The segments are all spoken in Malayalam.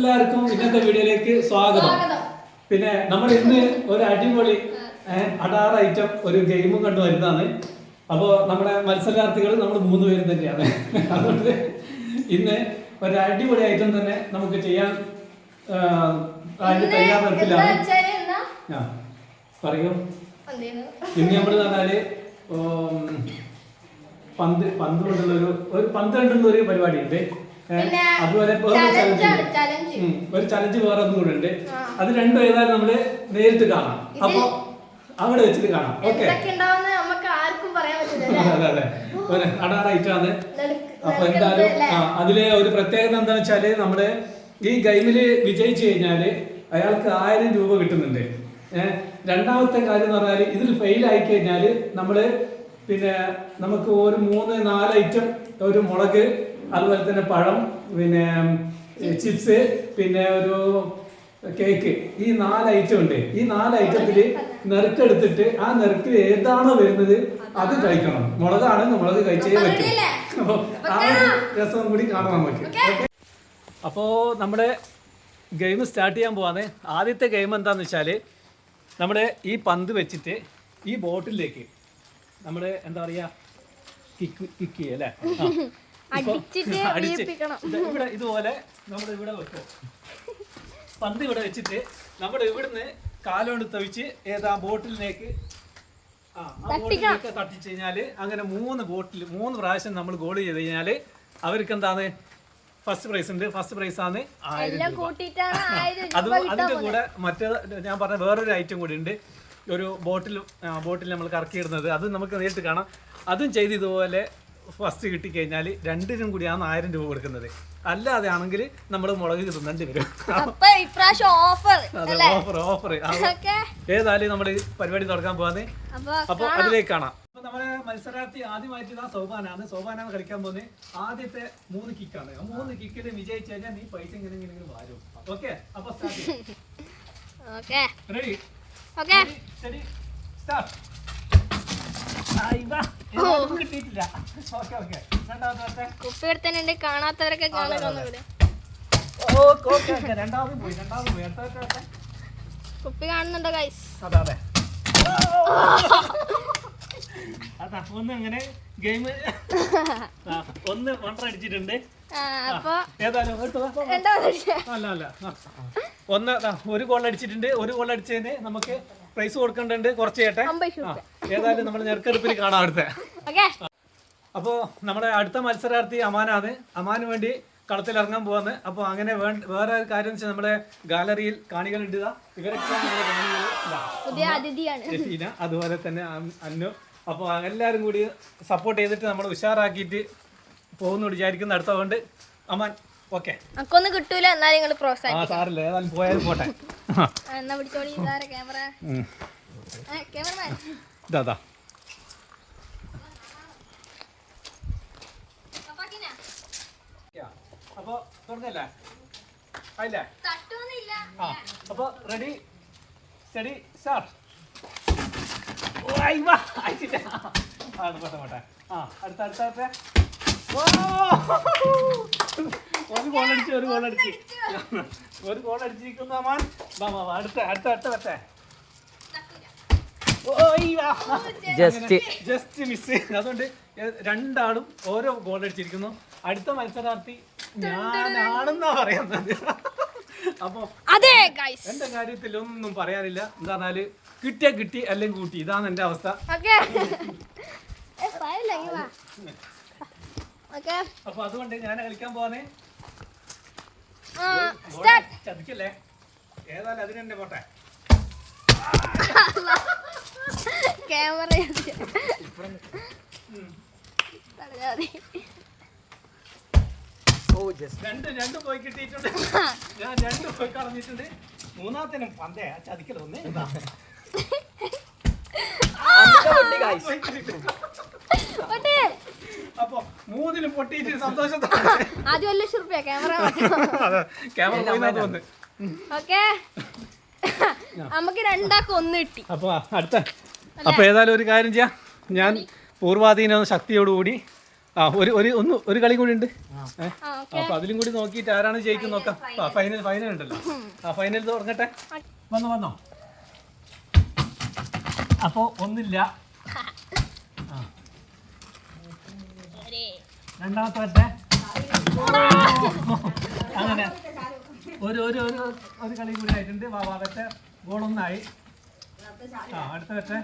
എല്ലാവർക്കും ഇന്നത്തെ വീഡിയോയിലേക്ക് സ്വാഗതം. പിന്നെ നമ്മൾ ഇന്ന് ഒരു അടിപൊളി അടാർ അടാറ് ഐറ്റം ഒരു ഗെയിമും കണ്ടു വരുന്നതാണ്. അപ്പോൾ നമ്മുടെ മത്സരാർത്ഥികൾ നമ്മൾ മൂന്ന് പേരും തന്നെയാണ്. അതുകൊണ്ട് ഇന്ന് ഒരു അടിപൊളി ഐറ്റം തന്നെ നമുക്ക് ചെയ്യാൻ അതിന്റെ തയ്യാറെടുപ്പിലാണ്. ആ പറയൂ. ഇനി ഇന്ന് നമ്മൾ പറഞ്ഞാൽ പന്ത് പന്ത് കൊണ്ടുള്ള ഒരു ഒരു പന്ത് കൊണ്ടുള്ള ഒരു പരിപാടി ഉണ്ട് അതുപോലെ. ഉം, ഒരു ചലഞ്ച് വേറെ ഒന്നും കൂടെ ഉണ്ട്. അത് രണ്ടും ഏതായാലും നമ്മൾ നേരിട്ട് കാണാം. അപ്പൊ അവിടെ വെച്ചിട്ട് കാണാം. ഓക്കെ? അതെ അതെ. അടാറായിട്ടാണ് അപ്പൊ എന്തായാലും അതിലെ ഒരു പ്രത്യേകത എന്താ വെച്ചാൽ നമ്മൾ ഈ ഗെയിമിൽ വിജയിച്ചു കഴിഞ്ഞാൽ അയാൾക്ക് ആയിരം രൂപ കിട്ടുന്നുണ്ട്. ഏഹ് രണ്ടാമത്തെ കാര്യം എന്ന് പറഞ്ഞാൽ ഇതിൽ ഫെയിൽ ആയി കഴിഞ്ഞാൽ നമ്മൾ പിന്നെ നമുക്ക് ഒരു മൂന്ന് നാല് ഐറ്റം ഒരു മുളക് അതുപോലെ തന്നെ പഴം പിന്നെ ചിപ്സ് പിന്നെ ഒരു കേക്ക്. ഈ നാല് ഐറ്റം ഉണ്ട്. ഈ നാല് ഐറ്റത്തിൽ നെറുക്കെടുത്തിട്ട് ആ നെറുക്കിൽ ഏതാണോ വരുന്നത് അത് കഴിക്കണം. മുളകാണ് മുളക് കഴിച്ചേ പറ്റും. ready അല്ലേ? അപ്പൊ അപ്പൊ ആ ഒരു രസം കൂടി കാണാം നമുക്ക്. അപ്പോ അപ്പോൾ നമ്മുടെ ഗെയിം സ്റ്റാർട്ട് ചെയ്യാൻ പോവാന്ന് ആദ്യത്തെ ഗെയിം എന്താന്ന് വെച്ചാൽ നമ്മുടെ ഈ പന്ത് വെച്ചിട്ട് ഈ ബോട്ടിലേക്ക് നമ്മുടെ എന്താ പറയുക കിക്ക് കിക്ക് ചെയ്യല്ലേ അല്ലേ? ഇവിടെ ഇതുപോലെ നമ്മൾ ഇവിടെ വെക്കും. പന്ത് ഇവിടെ വെച്ചിട്ട് നമ്മൾ ഇവിടുന്ന് കാലുകൊണ്ട് തവിച്ച് ഏതാ ബോട്ടിലിലേക്ക് ആ, ആ ബോട്ടിലേക്ക് തട്ടിച്ചു കഴിഞ്ഞാൽ അങ്ങനെ മൂന്ന് ബോട്ടിൽ മൂന്ന് പ്രാവശ്യം നമ്മൾ ഗോൾ ചെയ്ത് കഴിഞ്ഞാൽ അവർക്ക് എന്താണ് ഫസ്റ്റ് പ്രൈസ് ഉണ്ട്. ഫസ്റ്റ് പ്രൈസ് ആണ് ആയിരം രൂപ. അത് അതിന്റെ കൂടെ മറ്റേ ഞാൻ പറഞ്ഞ വേറൊരു ഐറ്റം കൂടി ഉണ്ട്. ഒരു ബോട്ടിൽ ബോട്ടിൽ നമ്മൾ കറക്കിയിടുന്നത്. അത് നമുക്ക് നേരിട്ട് കാണാം. അതും ചെയ്ത് ഇതുപോലെ ഫസ്റ്റ് കിട്ടിക്കഴിഞ്ഞാൽ രണ്ടിനും കൂടിയാണ് ആയിരം രൂപ കൊടുക്കുന്നത്. അല്ലാതെ ആണെങ്കിൽ നമ്മൾ മുളക് തിന്നേണ്ടി വരും ഓഫർ അതെ ഓഫർ ഏതായാലും നമ്മൾ പരിപാടി തുടങ്ങാൻ പോവാന്ന് അപ്പൊ അതിലേക്ക് കാണാം. അപ്പൊ നമ്മുടെ മത്സരാർത്ഥി ആദ്യമായിട്ട് ഇതാ സോപാനാണ്. സോപാനാണ് കളിക്കാൻ പോകുന്നത്. ആദ്യത്തെ മൂന്ന് കിക്കാണ് ആ മൂന്ന് കിക്കിൽ വിജയിച്ചു കഴിഞ്ഞാൽ നീ പൈസ ഇങ്ങനെ ഇങ്ങനെ വാരും. ഓക്കെ? അപ്പൊ സ്റ്റാർട്ട് ഓക്കെ. റെഡി സ്റ്റാർട്ട് വരട്ടെ വരട്ടെ കുപ്പി കാണുന്നുണ്ടോ ഗൈസ് ഒന്ന് അങ്ങനെ ഗെയിം ഒന്ന് വണ്ടർ അടിച്ചിട്ടുണ്ട്. ഏതായാലും അല്ല അല്ല ഒന്ന് ഒരു ഗോൾ അടിച്ചിട്ടുണ്ട്. ഒരു ഗോൾ അടിച്ചതിന് നമുക്ക് പ്രൈസ് കൊടുക്കേണ്ടത് കുറച്ച് ചേട്ടെ ഏതായാലും നമ്മൾ നെറുക്കെടുപ്പിൽ കാണാം അടുത്ത. ഓക്കെ. അപ്പോൾ നമ്മുടെ അടുത്ത മത്സരാർത്ഥി അമാനാണ്. അമാന് വേണ്ടി കളത്തിൽ ഇറങ്ങാൻ പോവാന്ന് അപ്പോൾ അങ്ങനെ വേറെ ഒരു കാര്യം വെച്ചാൽ നമ്മുടെ ഗാലറിയിൽ കാണികൾ ഇടുക. ഇവരൊക്കെ അതുപോലെ തന്നെ അന്നു. അപ്പോൾ എല്ലാവരും കൂടി സപ്പോർട്ട് ചെയ്തിട്ട് നമ്മൾ ഉഷാറാക്കിയിട്ട് പോകുന്നു വിചാരിക്കുന്നു അടുത്തതുകൊണ്ട് അമാൻ. ഓക്കെ. നമുക്കൊന്നും കിട്ടൂല എന്നാലും നിങ്ങൾ ആ പ്രോത്സാഹിക്കും സാറില്ല? ഏതായാലും പോയാലും പോട്ടെ. എന്നാ പിടിച്ചോളി ഇതാരെ ക്യാമറ. ക്യാമറമാൻ. ഇതാ തുടങ്ങല്ലേ ആയില്ലേ? തട്ടൊന്നുമില്ല. ആ അപ്പോൾ റെഡി സ്റ്റഡി സ്റ്റാർട്ട് ആയിട്ടില്ല. ആ പോട്ടെ പോട്ടെ. ആ അടുത്ത അടുത്ത ഓ! ഒരു ഗോൾ അടിച്ച് ഒരു ഗോൾ അടിച്ച്. ഒരു ഗോൾ അടിച്ചിരിക്കുന്നു അമാൻ. വാ വാ വാ അടുത്ത അടുത്ത അടുത്ത പറ്റേ ജസ്റ്റ്. ജസ്റ്റ്. മിസ്. അതുകൊണ്ട് രണ്ടാളും ഓരോ ഗോൾ അടിച്ചിരിക്കുന്നു. അടുത്ത മത്സരാർത്ഥി ഞാനാണെന്നാ പറയുന്നത്. അപ്പൊ എന്റെ കാര്യത്തിൽ ഒന്നും പറയാനില്ല. എന്താ പറഞ്ഞാൽ കിട്ടിയാ കിട്ടി അല്ലെങ്കിൽ കൂട്ടി. ഇതാണ് എന്റെ അവസ്ഥ. ഓക്കെ. ഓക്കെ. അപ്പൊ അതുകൊണ്ട് ഞാൻ കളിക്കാൻ പോവാനേ ചതിക്കല്ലേ? ഏതായാലും അതിനെന്നെ പോട്ടെ. ക്യാമറ രണ്ട് രണ്ട് പോയി കിട്ടിയിട്ടുണ്ട്. ഞാൻ രണ്ട് പോയി കളഞ്ഞിട്ടുണ്ട്. മൂന്നാമത്തേനും പന്തേ ആ ചതിക്കല ഒന്ന് ഇതാ. പോയി കിട്ടിയിട്ടുണ്ട്. അപ്പൊ മൂന്നിലും പൊട്ടിയിട്ട് സന്തോഷത്തോടെ ആദ്യം ഒരു ലക്ഷം റുപ്യ ക്യാമറ അതെ ക്യാമറ പോയിന്നാ തോന്നുന്നു. ഓക്കെ. നമുക്ക് രണ്ടാക്കും ഒന്ന് കിട്ടി. അപ്പോൾ അടുത്ത. ഏതായാലും ഒരു കാര്യം ചെയ്യാം. ഞാൻ പൂർവാധീന ശക്തിയോടുകൂടി ആ ഒരു ഒരു ഒന്ന് ഒരു കളി കൂടി ഉണ്ട്. അപ്പൊ അതിലും കൂടി നോക്കിയിട്ട് ആരാണ് ജയിക്കുന്ന നോക്കാം. ആ ഫൈനൽ ഫൈനൽ ഉണ്ടല്ലോ. ആ ഫൈനൽ തുടങ്ങട്ടെ. വന്നോ വന്നോ. അപ്പോ ഒന്നില്ല ആ. രണ്ടാമത്തെ വരട്ടെ അങ്ങനെ. ഒരു ഒരു ഒരു ഒരു കളി കൂടി ആയിട്ടുണ്ട്. വാ വാ വരട്ടെ ഗോളൊന്നായി. ആ അടുത്ത വരട്ടെ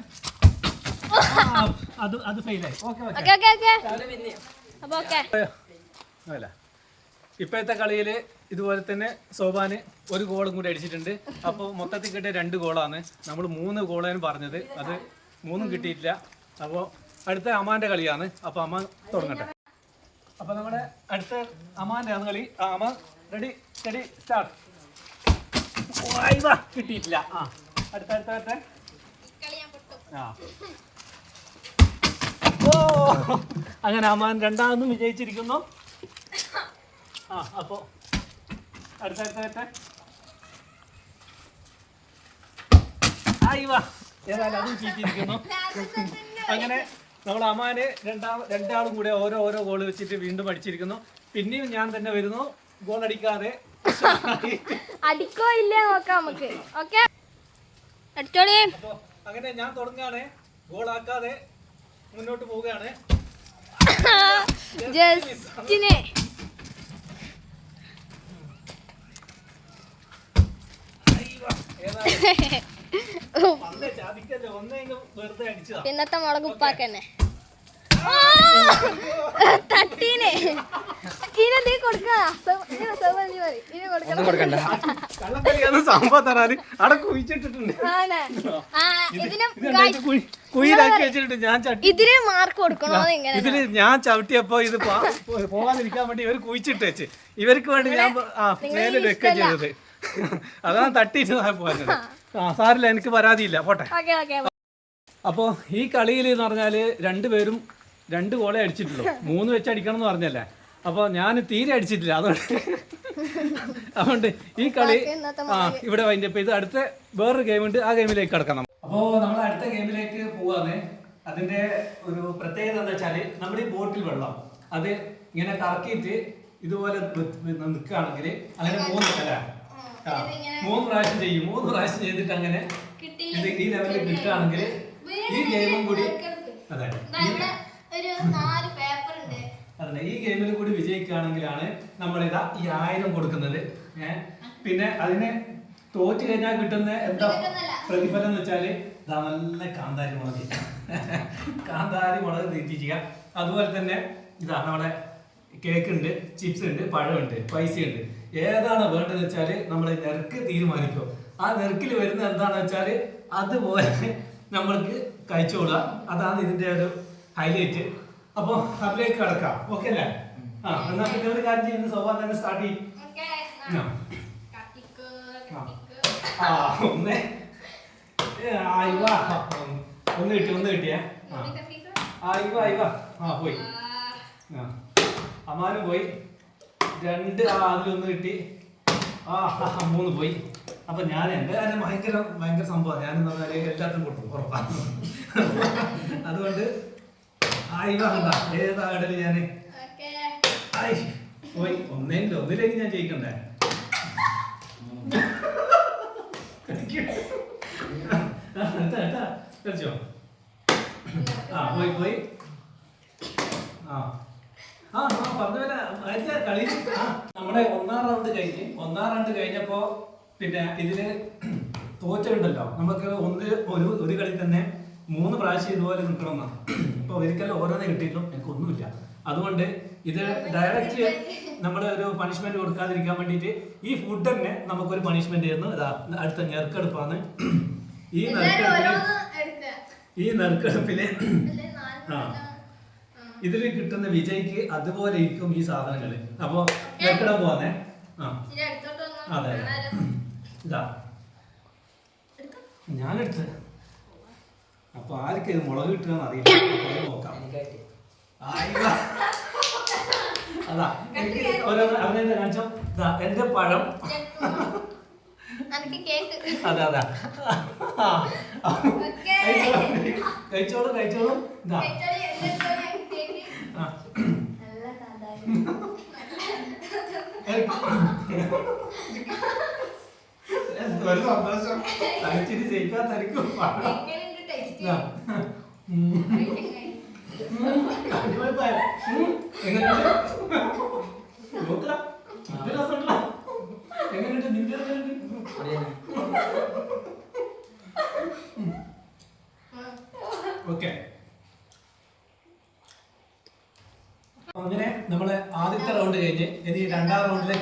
ആ, അത് അത് ഫെയിലായി. Okay okay. Okay okay okay. അപ്പൊ ഓക്കെ. അല്ല. ഇപ്പോഴത്തെ കളിയിൽ ഇതുപോലെ തന്നെ സോബാന് ഒരു ഗോളും കൂടി അടിച്ചിട്ടുണ്ട്. അപ്പോൾ മൊത്തത്തിൽ കിട്ടിയ രണ്ട് ഗോളാണ്. നമ്മൾ മൂന്ന് ഗോളാണ് പറഞ്ഞത്. അത് മൂന്നും കിട്ടിയിട്ടില്ല. അപ്പോൾ അടുത്ത അമാന്റെ കളിയാണ്. അപ്പോൾ അമ്മ തുടങ്ങട്ടെ. അപ്പോൾ നമ്മുടെ അടുത്ത അമാന്റെ ആണ് കളി. ആ അമ്മ റെഡി റെഡി സ്റ്റാർട്ട് കിട്ടിയിട്ടില്ല. ആ അടുത്ത അടുത്ത അടുത്ത. ആ. ഓ അങ്ങനെ അമാൻ രണ്ടാമതും വിജയിച്ചിരിക്കുന്നു. ആ അപ്പോ അടുത്ത അടുത്ത അടുത്ത. ആയി വാ. ഏതായാലും അതും ചീറ്റിരിക്കുന്നു അങ്ങനെ നമ്മൾ അമാന് രണ്ടാം രണ്ടാളും കൂടെ ഓരോ ഓരോ ഗോൾ വെച്ചിട്ട് വീണ്ടും അടിച്ചിരിക്കുന്നു. പിന്നെയും ഞാൻ തന്നെ വരുന്നു. ഗോൾ അടിക്കാതെ അടിക്കോ ഇല്ലേ നോക്കാം നമുക്ക്. ഓക്കെ? അടിച്ചോളി. അങ്ങനെ ഞാൻ തുടങ്ങാണ് ഗോൾ ആക്കാതെ മുന്നോട്ട് പോവുകയാണ്. ജസ്റ്റിന്. ആയി പിന്നത്തെ മുളക് ഉപ്പാക്കന്നെ തട്ടീനെ. ഇനി നീ കൊടുക്കാ. ഇനി കൊടുക്കണം. കള്ളക്കളിയാണ് സംഭവം തരാന് അവിടെ കുഴിച്ചിട്ടിട്ടുണ്ട്. ആണ്. ഇതിനും ഇത് കുഴി- വെച്ചിട്ടുണ്ട്. ഞാൻ ചട്ടി ഇതിന് മാർക്ക് കൊടുക്കണോ ഇതിൽ ഞാൻ ചവിട്ടിയപ്പോ ഇത് പോവാതിരിക്കാൻ വേണ്ടി ഇവർ കുഴിച്ചിട്ട് വെച്ച്. ഇവർക്ക് വേണ്ടി ഞാൻ ആ വെക്കുക ചെയ്തത്. അതാണ് തട്ടിയിട്ട് പോയത്. ആ സാറില്ല എനിക്ക് പരാതിയില്ല. പോട്ടെ. Okay okay. അപ്പോൾ ഈ കളിയിൽ എന്ന് പറഞ്ഞാൽ രണ്ടുപേരും രണ്ട് കോളേ അടിച്ചിട്ടുള്ളൂ. മൂന്ന് വെച്ച് അടിക്കണം എന്ന് പറഞ്ഞല്ലേ? അപ്പോൾ ഞാൻ തീരെ അടിച്ചിട്ടില്ല. അതുകൊണ്ട് അതുകൊണ്ട് ഈ കളി ആ ഇവിടെ വൈൻഡപ്പ് ചെയ്ത് അടുത്ത വേറൊരു ഗെയിം ഉണ്ട്. ആ ഗെയിമിലേക്ക് കിടക്കണം അപ്പോൾ നമ്മൾ അടുത്ത ഗെയിമിലേക്ക് പോവാന്ന് അതിന്റെ ഒരു പ്രത്യേകത എന്താ വെച്ചാൽ നമ്മുടെ ഈ ബോട്ടിൽ വെള്ളം. അത് ഇങ്ങനെ കറക്കിയിട്ട് ഇതുപോലെ നിൽക്കുകയാണെങ്കിൽ അങ്ങനെ മൂന്ന് അല്ല മൂന്ന് പ്രാവശ്യം ചെയ്യും. മൂന്ന് പ്രാവശ്യം ചെയ്തിട്ട് അങ്ങനെ ഇത് ഈ ലെവലിൽ കിട്ടുകയാണെങ്കിൽ ഈ ഗെയിമും കൂടി അതെ. അതെ ഈ ഗെയിമിൽ കൂടി വിജയിക്കുകയാണെങ്കിലാണ് നമ്മൾ ഇതാ ഈ ആയിരം കൊടുക്കുന്നത്. ഏഹ് പിന്നെ അതിനെ തോറ്റു കഴിഞ്ഞാൽ കിട്ടുന്ന എന്താ പ്രതിഫലം എന്ന് വെച്ചാൽ ഇതാ നല്ല കാന്താരി മുളക്. കാന്താരി മുളക് തീറ്റിക്കുക. അതുപോലെ തന്നെ ഇതാ നമ്മുടെ കേക്ക് ഉണ്ട് ചിപ്സ് ഉണ്ട് പഴമുണ്ട് പൈസ ഉണ്ട്. ഏതാണ് വേണ്ടത് വെച്ചാൽ നമ്മൾ നിരക്ക് തീരുമാനിക്കും. ആ നിരക്കിൽ വരുന്ന എന്താണെന്ന് വെച്ചാൽ അതുപോലെ നമ്മൾക്ക് കഴിച്ചോളുക അതാണ് ഇതിന്റെ ഒരു ഹൈലൈറ്റ് അപ്പൊ അതിലേക്ക് കിടക്കാം. ഓക്കെ അല്ലേ? ആ എന്നാ പിന്നെ ഒരു കാര്യം ചെയ്യുന്ന സോഫ തന്നെ സ്റ്റാർട്ട് ചെയ്യും. ആ. ഒന്ന്. കിട്ടി ഒന്ന് കിട്ടിയേ. ആ. ആയി വാ ആയി വാ ആ പോയി. ആ. അമ്മാനും പോയി. രണ്ട് ആ അതിലൊന്ന് കിട്ടി. ആ മൂന്ന് പോയി. അപ്പൊ ഞാൻ എന്റെ കാര്യം ഭയങ്കര ഭയങ്കര സംഭവം ഞാൻ എന്ന് പറഞ്ഞാൽ എല്ലാത്തിനും കൊടുക്കും ഉറപ്പാണ്. അതുകൊണ്ട് ആയി വാ കണ്ട ഏതാ ഇടൽ ഞാൻ? ആയി. പോയി. ഒന്നേങ്കിലും ഒന്നിലേക്ക് ഞാൻ ജയിക്കണ്ടേ. കളിച്ചോ? ആ പോയി പോയി. ആ. നമ്മുടെ ഒന്നാം റൗണ്ട് കഴിഞ്ഞ് ഒന്നാം റൗണ്ട് കഴിഞ്ഞപ്പോ പിന്നെ ഇതിൽ തോറ്റുണ്ടല്ലോ നമുക്ക് ഒന്ന് ഒരു ഒരു കളി തന്നെ മൂന്ന് പ്രാവശ്യം ഇതുപോലെ നിൽക്കണമെന്നാണ് ഇപ്പൊ ഒരിക്കലും ഓരോന്നേ കിട്ടിയിട്ടും എനിക്കൊന്നുമില്ല. അതുകൊണ്ട് ഇത് ഡയറക്റ്റ് നമ്മൾ ഒരു പണിഷ്മെന്റ് കൊടുക്കാതിരിക്കാൻ വേണ്ടിയിട്ട് ഈ ഫുഡ് തന്നെ നമുക്കൊരു പണിഷ്മെന്റ് ആയിരുന്നു. ഇതാ അടുത്ത ഞെർക്കെടുപ്പാണ് ഈ നറുക്കെടുപ്പിന് ഈ നെർക്കെടുപ്പിലെ ആ. ഇതിൽ കിട്ടുന്ന വിജയ്ക്ക് അതുപോലെ ഇരിക്കും ഈ സാധനങ്ങൾ. അപ്പൊ വെക്കിടാൻ പോന്നെ? ആ. അതെ ഇതാ. ഞാനെടുത്ത്. അപ്പൊ ആർക്ക് ഇത് മുളക് കിട്ടുകയെന്ന് അറിയില്ല. അപ്പൊ അത് നോക്കാം. ആയി വാ. അതാ. എനിക്ക് ഓരോന്ന് അവനെ കാണിച്ചോ. ഇതാ എന്റെ പഴം. എനിക്ക് കേക്ക്. അതെ. കഴിച്ചോളൂ കഴിച്ചോളൂ. കഴിച്ചോളൂ. ഇതാ. ഒരു സന്തോഷം തനിച്ചിട്ട് ജയിക്കാൻ തനിക്കും. എങ്ങനെയുണ്ട്? നോക്കാം. ഇത് രസമുണ്ടല്ലോ. എങ്ങനെയുണ്ട്? നിന്റെ എങ്ങനെയുണ്ട്? ഓക്കെ അങ്ങനെ നമ്മളെ ആദ്യത്തെ റൗണ്ട് കഴിഞ്ഞ് ഇനി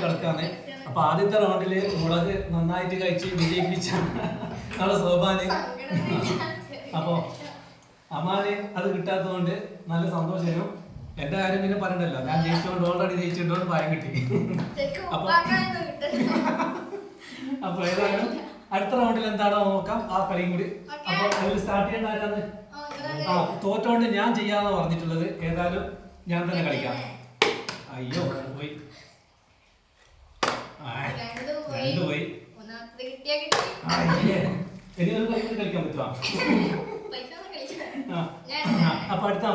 കടക്കാന്ന് അപ്പൊ ആദ്യത്തെ റൗണ്ടിൽ മുളക് നന്നായിട്ട് കഴിച്ച് വിജയിപ്പിച്ച നമ്മുടെ സോപാന്. അപ്പൊ അമ്മാന് അത് കിട്ടാത്തതുകൊണ്ട് നല്ല സന്തോഷം എന്റെ കാര്യം പിന്നെ പറയണ്ടല്ലോ. ഞാൻ ജയിച്ചോണ്ട് ഓൾറെഡി ജയിച്ചിട്ടുണ്ട് ഭയം കിട്ടി. അപ്പൊ-. അപ്പൊ ഏതായാലും അടുത്ത റൗണ്ടിൽ എന്താണോ നോക്കാം. ആ കളിയും കൂടി. അപ്പൊ അതിൽ സ്റ്റാർട്ട് ചെയ്യേണ്ട ആരാന്ന് ആ, തോറ്റോണ്ട് ഞാൻ ചെയ്യാന്ന് പറഞ്ഞിട്ടുള്ളത്. ഏതായാലും ഞാൻ തന്നെ കളിക്കാം. അയ്യോ പോയി. പോയി. ഒന്നാമത്തത് കിട്ടിയാ കിട്ടി. ഇനി ഒരു കളി കളിക്കാൻ പറ്റുമോ പൈസ ഒന്നും കളിച്ചില്ല. ഞാൻ അപ്പൊ അടുത്ത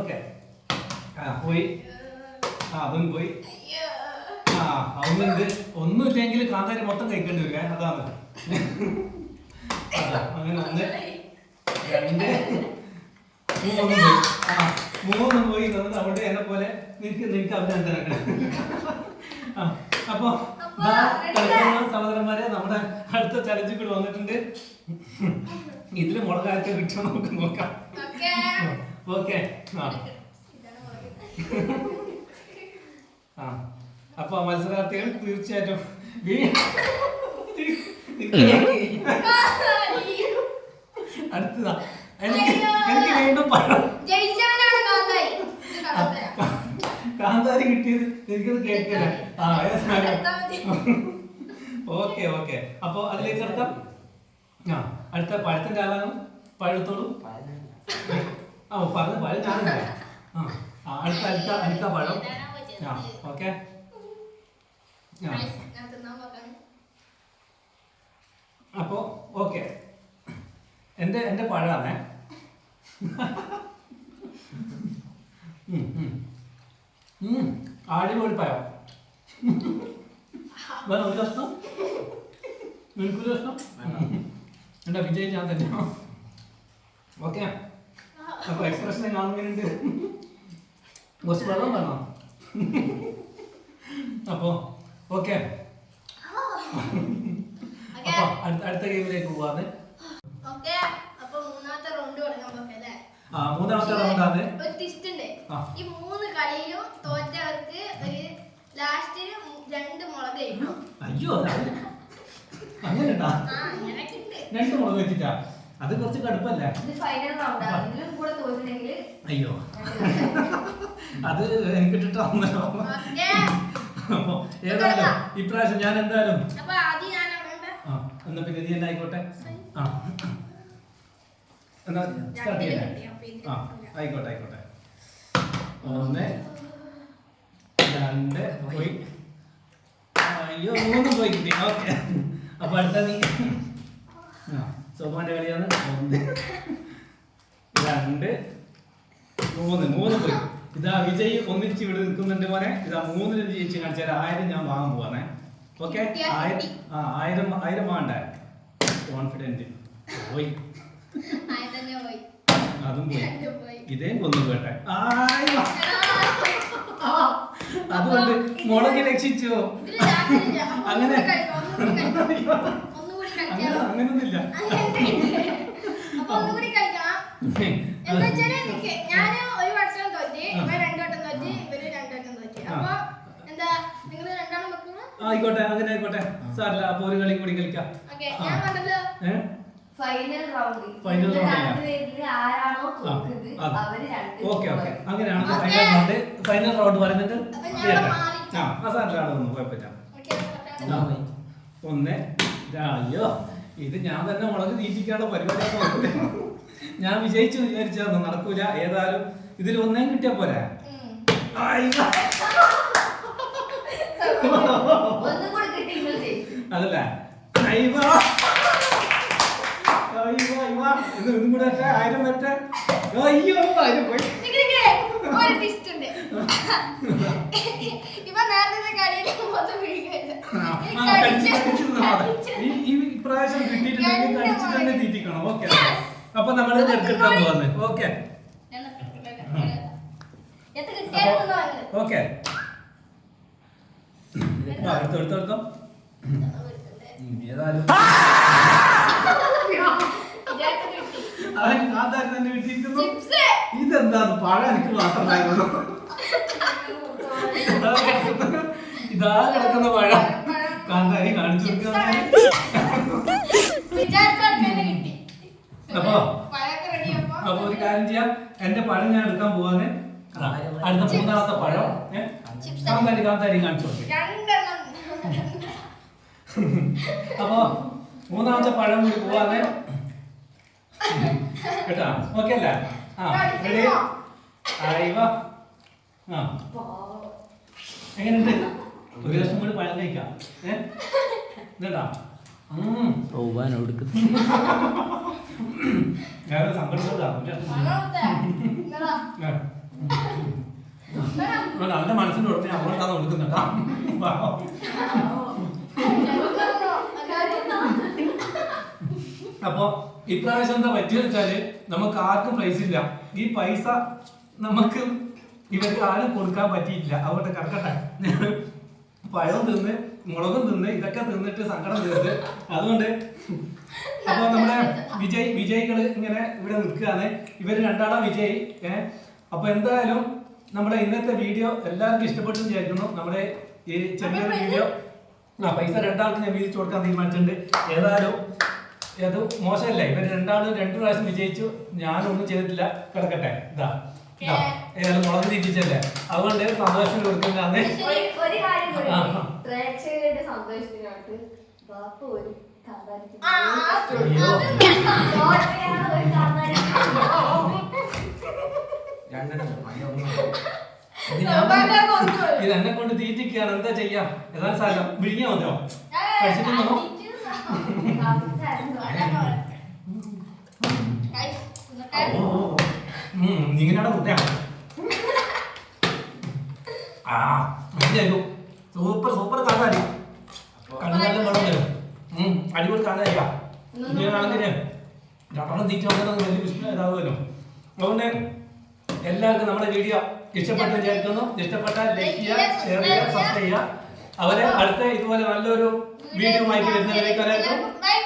ഓക്കെ. ആ പോയി. ആ അതും പോയി. അയ്യോ. ആ അതുകൊണ്ട് ഒന്നുമില്ലെങ്കിൽ കാന്താരി മൊത്തം കഴിക്കേണ്ടി വരിക അതാണ്. അതാ, അങ്ങനെ ഒന്ന്. രണ്ട്. മൂന്നും പോയി. ആ മൂന്നും പോയി. തന്നത് അവിടെ എന്നെ പോലെ നിനക്ക് നിനക്ക് അഭിനന്ദനക്കണം ആ അപ്പൊ സഹോദരന്മാരെ നമ്മുടെ അടുത്ത ചലഞ്ച് കൂടി വന്നിട്ടുണ്ട് ഇതിൽ മുളകാർക്ക് കിട്ടുമോ നമുക്ക് നോക്കാം ഓക്കേ. ഓക്കെ ആ മുളക്. അപ്പൊ മത്സരാർത്ഥികൾ തീർച്ചയായിട്ടും. അടുത്തതാ എനിക്ക് എനിക്ക് വീണ്ടും പഴം കാന്താരി. കിട്ടിയത് എനിക്കത് കേൾക്കില്ല. Okay okay. അപ്പൊ അതിലേക്ക് കിടക്കാം ആ അടുത്ത പഴത്തിന്റെ ആളാണ് പഴുത്തോളൂ. ആ പറഞ്ഞ പഴം ഞാനില്ല ആ ആ, അടുത്ത അടുത്ത അടുത്ത പഴം. ആ ഓക്കെ. അപ്പോ ഓക്കെ. എന്റെ എന്റെ പഴാണേ ഉം, ഉം. ഉം, അടിപൊളി പഴം. വേണം ഒരു കഷ്ണം നിനക്കൊരു കഷ്ണം എന്റെ വിജയ് ഞാൻ തന്നെ. ഓക്കെ അപ്പൊ എക്സ്പ്രഷൻ കാണുന്നുണ്ട്. കുറച്ച് വെള്ളം വേണം? അപ്പോ ഓക്കെ അടുത്ത അടുത്ത ഗെയിമിലേക്ക്. അപ്പൊ മൂന്നാമത്തെ റൗണ്ട് റൗണ്ടാണ് ഈ മൂന്ന് കളിയിലും തോറ്റവർക്ക് ഒരു ലാസ്റ്റിൽ രണ്ട് മുളക് അയ്യോ അങ്ങനെ രണ്ട് മുളക് വെച്ചിട്ടാ? അത് കുറച്ച് കടുപ്പല്ലേ? അയ്യോ. അത് എനിക്ക് ഇട്ടിട്ടാണല്ലോ ഓക്കേ. അപ്പൊ ഏതായാലും ഇപ്രാവശ്യം ഞാൻ എന്തായാലും. ആ എന്നാ പിന്നെ നീ ആയിക്കോട്ടെ? ആ. എന്നാ സ്റ്റാർട്ട് ആ ആയിക്കോട്ടെ ആയിക്കോട്ടെ. ഒന്ന് രണ്ട് പോയി. അയ്യോ മൂന്ന് പോയി കിട്ടി. ഓക്കെ. അപ്പൊ അടുത്ത നീ. ആ സോമാന്റെ കളിയാണ് ഒന്ന്. രണ്ട്. മൂന്ന്. മൂന്ന് പോയി. ഇതാ വിജയ് ഒന്നിച്ച് ഇവിടെ നിൽക്കുന്നുണ്ട് മോനെ. ഇതാ മൂന്നിൽ ജയിച്ച് കാണിച്ചാൽ ആയിരം ഞാൻ വാങ്ങാൻ പോവാണേ. ഓക്കെ? ആയിരം ആ ആയിരം ആയിരം വേണ്ട കോൺഫിഡന്റ് പോയി. അതും പോയി. ഇതേം കൊന്നു കേട്ടെ. ആയി വാ. എടാ, അതുകൊണ്ട് മുളക് രക്ഷിച്ചോ? അങ്ങനെ. അങ്ങനൊന്നുമില്ല അപ്പൊ ഒന്നുകൂടി കഴിക്കണം എന്താ വെച്ചാൽ നിക്ക് ഞാൻ ഒരു വർഷം തോറ്റ് ഇവർ രണ്ടു വട്ടം തോറ്റ് ഇവർ രണ്ടു വട്ടം തോറ്റ് അപ്പൊ എന്താ നിങ്ങൾ രണ്ടാളും വെക്കുന്നു ആയിക്കോട്ടെ അങ്ങനെ ആയിക്കോട്ടെ സാറില്ല അപ്പൊ ഒരു കളി കൂടി കളിക്കാം ഓക്കെ ഞാൻ പറഞ്ഞല്ലോ ഏഹ് ഫൈനൽ റൗണ്ട് ഫൈനൽ റൗണ്ടിൽ ആരാണോ തോക്കുന്നത്. അവർ രണ്ട് okay okay. Okay. Final round final. ആ ഒന്നും കുഴപ്പമില്ല അയ്യോ. ഇത് ഞാൻ തന്നെ മുളക് തീറ്റിക്കാണ്ട് പരിപാടിയാണ് നോക്കുന്നത്. ഞാൻ വിജയിച്ചു വിചാരിച്ചതൊന്നും നടക്കൂല. ഏതായാലും ഇതിൽ ഒന്നേം കിട്ടിയാ പോരാ. അതല്ല? അയ്യോ. ആയിരം വരട്ടെ. അയ്യോ ആയിരം പോയി. ഒരു ട്വിസ്റ്റ് ഉണ്ട്. ഇപ്പൊ നേരത്തെ കളിയിൽ മൊത്തം വീഴുകയല്ല. ആ, കടിച്ച് കടിച്ച് തിന്നാ കിട്ടിയിട്ടുണ്ടെങ്കിൽ തീറ്റിക്കണം? ഓക്കെ. അപ്പൊ നമ്മൾ എടുക്കാൻ പോകുന്നത് ഓക്കെ. ഓക്കെ. എടുത്തോ എടുത്തോ എടുത്തോ. ഏതായാലും. അവൻ ആധാരം തന്നെ കിട്ടിയിരിക്കുന്നു. ഇതെന്താണ് പഴം എനിക്ക് മാത്രമായിരുന്നു ഇതാ കിടക്കുന്ന പഴം. കാന്താരി കാണിച്ചു അപ്പോ. അപ്പൊ? ഒരു കാര്യം ചെയ്യാം. എന്റെ പഴം ഞാൻ എടുക്കാൻ പോവാന് അടുത്ത മൂന്നാമത്തെ പഴം? കാന്താരി കാന്താരി കാണിച്ചു അപ്പോ മൂന്നാമത്തെ പഴം കൂടി പോവാന്ന് കേട്ടാ? ഓക്കെ അല്ലേ? ആ റെഡി ആയി വാ ആ. എങ്ങനെയുണ്ട്? ഒരു ദിവസം കൂടി പഴം കഴിക്കാം. ഏ? ഇതേട്ടാ ഉം. പോവാൻ കൊടുക്കുന്നു ഞാൻ. ഇന്നടാ. നല്ല മനസ്സിന്റെ ഉടനെ അങ്ങോട്ടാണ് കൊടുക്കുന്നുണ്ടാ അപ്പൊ ഇപ്രാവശ്യം എന്താ പറ്റിയെന്ന് വെച്ചാൽ നമുക്ക് ആർക്കും പ്രൈസ് ഇല്ല. ഈ പൈസ നമുക്ക് ഇവർക്ക് ആരും കൊടുക്കാൻ പറ്റിയിട്ടില്ല. അവരുടെ കറക്കട്ടെ. പഴം തിന്ന് മുളകും തിന്ന് ഇതൊക്കെ തിന്നിട്ട് സങ്കടം തീർത്ത് അതുകൊണ്ട് അപ്പൊ നമ്മുടെ വിജയ് വിജയികൾ ഇങ്ങനെ ഇവിടെ നിൽക്കുകയാണ്. ഇവർ രണ്ടാളാ വിജയ്. ഏഹ് അപ്പൊ എന്തായാലും നമ്മുടെ ഇന്നത്തെ വീഡിയോ എല്ലാവർക്കും ഇഷ്ടപ്പെട്ടു വിചാരിക്കുന്നു. നമ്മുടെ ഈ ചെറിയ വീഡിയോ ആ പൈസ രണ്ടാൾക്ക് ഞാൻ വീതിച്ചു കൊടുക്കാൻ തീരുമാനിച്ചിട്ടുണ്ട്. ഏതായാലും അത് മോശമല്ല. ഇവർ രണ്ടാളും രണ്ടു പ്രാവശ്യം വിജയിച്ചു. ഞാനൊന്നും ചെയ്തിട്ടില്ല. കിടക്കട്ടെ. ഇതാ. ഏതായാലും മുളക് അതുകൊണ്ട് സന്തോഷം കൊടുക്കുന്നതാണ്. പ്രേക്ഷകരുടെ സന്തോഷത്തിനായിട്ട് ബാപ്പ ഒരു ഇത് എന്നെ കൊണ്ട് തീറ്റിക്കുകയാണ്. എന്താ ചെയ്യാം? ഏതാണ് സാധനം വിഴിഞ്ഞ മതിയോ? കഴിച്ചിട്ടുണ്ടോ guys, ഇന്നത്തെ ഉം, ഇങ്ങനെയാണ് കുട്ടിയാ ആ മതിയായിരുന്നു സൂപ്പർ സൂപ്പർ കാന്താരി കണ്ണുകാലം വെള്ളം ഉം, അടിപൊളി കാന്താരിയാ ഇങ്ങനെയാണെങ്കിൽ രണ്ടെണ്ണം തീറ്റ വന്നത് വലിയ വിഷ്ണു ഇതാവുമല്ലോ അതുകൊണ്ട് എല്ലാവർക്കും നമ്മുടെ വീഡിയോ ഇഷ്ടപ്പെട്ടു വിചാരിക്കുന്നു ഇഷ്ടപ്പെട്ടാൽ ലൈക്ക് ചെയ്യുക ഷെയർ ചെയ്യുക സബ്സ്ക്രൈബ് ചെയ്യുക അവരെ അടുത്ത ഇതുപോലെ നല്ലൊരു വീഡിയോ ആയിട്ട് വരുന്നവരെ. ബൈ